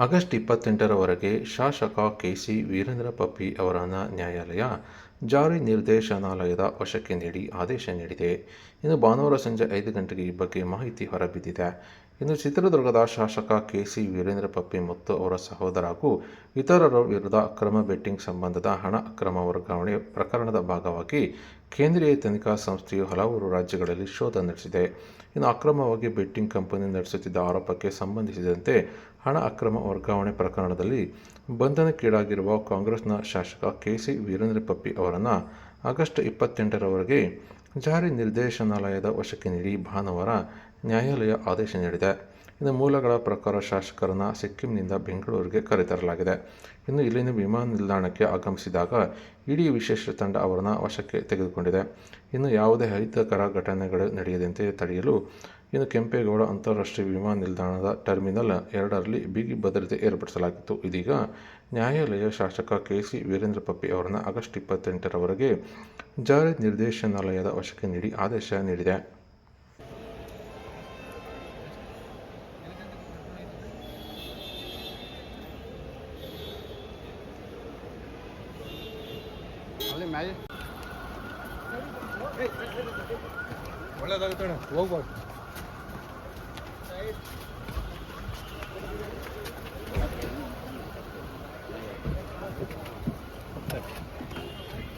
August ಇಪ್ಪತ್ತೆಂಟರವರೆಗೆ ಶಾಸಕ KC Veerendra ಪಪ್ಪಿ ಅವರನ್ನ ನ್ಯಾಯಾಲಯ ಜಾರಿ ನಿರ್ದೇಶನಾಲಯದ ವಶಕ್ಕೆ ನೀಡಿ ಆದೇಶ ನೀಡಿದೆ. ಇನ್ನು ಭಾನುವಾರ ಸಂಜೆ ಐದು ಗಂಟೆಗೆ ಈ ಬಗ್ಗೆ ಮಾಹಿತಿ ಹೊರಬಿದ್ದಿದೆ. ಇನ್ನು ಚಿತ್ರದುರ್ಗದ ಶಾಸಕ ಕೆಸಿ ವೀರೇಂದ್ರ ಪಪ್ಪಿ ಮತ್ತು ಅವರ ಸಹೋದರ ಹಾಗೂ ಇತರರ ವಿರುದ್ಧ ಅಕ್ರಮ ಬೆಟ್ಟಿಂಗ್ ಸಂಬಂಧದ ಹಣ ಅಕ್ರಮ ವರ್ಗಾವಣೆ ಪ್ರಕರಣದ ಭಾಗವಾಗಿ ಕೇಂದ್ರೀಯ ತನಿಖಾ ಸಂಸ್ಥೆಯು ಹಲವಾರು ರಾಜ್ಯಗಳಲ್ಲಿ ಶೋಧ ನಡೆಸಿದೆ. ಇನ್ನು ಅಕ್ರಮವಾಗಿ ಬೆಟ್ಟಿಂಗ್ ಕಂಪನಿ ನಡೆಸುತ್ತಿದ್ದ ಆರೋಪಕ್ಕೆ ಸಂಬಂಧಿಸಿದಂತೆ ಹಣ ಅಕ್ರಮ ವರ್ಗಾವಣೆ ಪ್ರಕರಣದಲ್ಲಿ ಬಂಧನಕ್ಕೀಡಾಗಿರುವ ಕಾಂಗ್ರೆಸ್ನ ಶಾಸಕ ಕೆಸಿ ವೀರೇಂದ್ರ ಪಪ್ಪಿ ಅವರನ್ನು ಆಗಸ್ಟ್ ಇಪ್ಪತ್ತೆಂಟರವರೆಗೆ ಜಾರಿ ನಿರ್ದೇಶನಾಲಯದ ವಶಕ್ಕೆ ನೀಡಿ ಭಾನುವಾರ ನ್ಯಾಯಾಲಯ ಆದೇಶ ನೀಡಿದೆ. ಇನ್ನು ಮೂಲಗಳ ಪ್ರಕಾರ ಶಾಸಕರನ್ನು ಸಿಕ್ಕಿಂನಿಂದ ಬೆಂಗಳೂರಿಗೆ ಕರೆತರಲಾಗಿದೆ. ಇನ್ನು ಇಲ್ಲಿನ ವಿಮಾನ ನಿಲ್ದಾಣಕ್ಕೆ ಆಗಮಿಸಿದಾಗ ಇಡೀ ವಿಶೇಷ ತಂಡ ಅವರನ್ನು ವಶಕ್ಕೆ ತೆಗೆದುಕೊಂಡಿದೆ. ಇನ್ನು ಯಾವುದೇ ಅಹಿತಕರ ಘಟನೆಗಳು ನಡೆಯದಂತೆ ತಡೆಯಲು ಇನ್ನು ಕೆಂಪೇಗೌಡ ಅಂತಾರಾಷ್ಟ್ರೀಯ ವಿಮಾನ ನಿಲ್ದಾಣದ ಟರ್ಮಿನಲ್ ಎರಡರಲ್ಲಿ ಬಿಗಿ ಭದ್ರತೆ ಏರ್ಪಡಿಸಲಾಗಿತ್ತು. ಇದೀಗ ನ್ಯಾಯಾಲಯ ಶಾಸಕ ಕೆಸಿ ವೀರೇಂದ್ರ ಪಪ್ಪಿ ಅವರನ್ನು ಆಗಸ್ಟ್ ಇಪ್ಪತ್ತೆಂಟರವರೆಗೆ ಜಾರಿ ನಿರ್ದೇಶನಾಲಯದ ವಶಕ್ಕೆ ನೀಡಿ ಆದೇಶ ನೀಡಿದೆ. ಒಳ್ಳೇದಾಗುತ್ತೆ ಮ್ಯಾಲೆ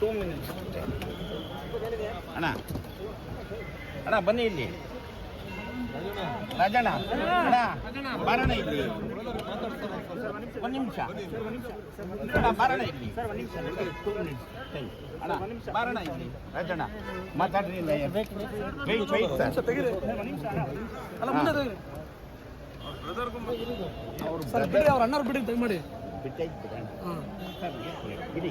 ಒಳ್ಳೇದಾಗುತ್ತೆ ಮಿನಿಟ್ಸ್ ಅಣ್ಣ ಅಣ್ಣ ಬನ್ನಿ ಇಲ್ಲಿ. ರಾಜಣ್ಣ ಅಣ್ಣ ಬಾರಣ ಇಲ್ಲಿ. ಒಂದು ನಿಮಿಷ. ಅಣ್ಣ ಬಾರಣ ಇಲ್ಲಿ. ಅಣ್ಣ ಬಾರಣ ಇಲ್ಲಿ. ರಾಜಣ್ಣ ಮಾತಾಡ್ರಿ ಅವರು ಅಣ್ಣವ್ರು ಬಿಡಿ ಹಾಂ. ಬಿಡಿ.